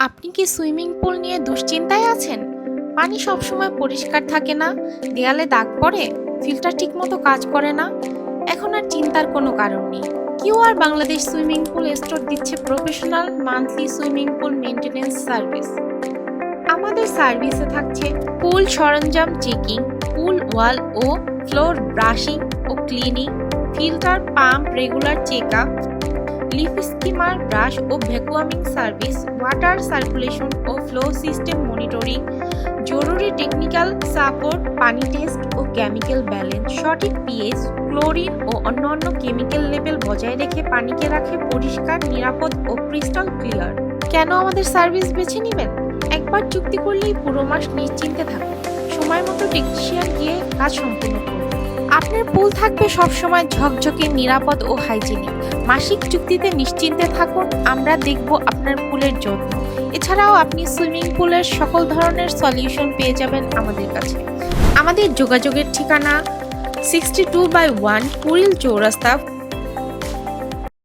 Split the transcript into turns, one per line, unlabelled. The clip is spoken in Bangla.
আপনি কি সুইমিং পুল নিয়ে দুশ্চিন্তায় আছেন? পানি সবসময় পরিষ্কার থাকে না, দেয়ালে দাগ পড়ে, ফিল্টার ঠিকমতো কাজ করে না। এখন আর চিন্তার কোনো কারণ নেই। Q R Bangladesh swimming pool store দিচ্ছে professional monthly swimming pool maintenance service. আমাদের সার্ভিসে থাকছে পুল সরঞ্জাম চেকিং, পুল ওয়াল ও ফ্লোর ব্রাশিং ও cleaning, filter pump regular check up leaf skimmer brush ও ভ্যাকুয়ামিং সার্ভিস, ওয়াটার সার্কুলেশন ও ফ্লো সিস্টেম মনিটরিং, জরুরি টেকনিক্যাল সাপোর্ট, পানি টেস্ট ও কেমিক্যাল ব্যালেন্স, সঠিক পিএইচ, ক্লোরিন ও অন্যান্য কেমিক্যাল লেভেল বজায় রেখে পানিকে রাখে পরিষ্কার, নিরাপদ ও ক্রিস্টাল ক্লিয়ার। কেন আমাদের সার্ভিস বেছে নেবেন? একবার চুক্তি করলেই পুরো মাস নিশ্চিন্তে থাকুন। সময় মতো টেকনিশিয়ান গিয়ে কাজ সম্পূর্ণ করুন। আপনার পুল থাকবে সবসময় ঝকঝকে, নিরাপদ ও হাইজিনিক মাসিক চুক্তিতে নিশ্চিন্তে থাকুন, আমরা দেখব আপনার পুলের যত্ন এছাড়াও আপনি সুইমিং পুলের সকল ধরনের সলিউশন পেয়ে যাবেন আমাদের কাছে। আমাদের যোগাযোগের ঠিকানা sixty two by one Kuril Chowrasta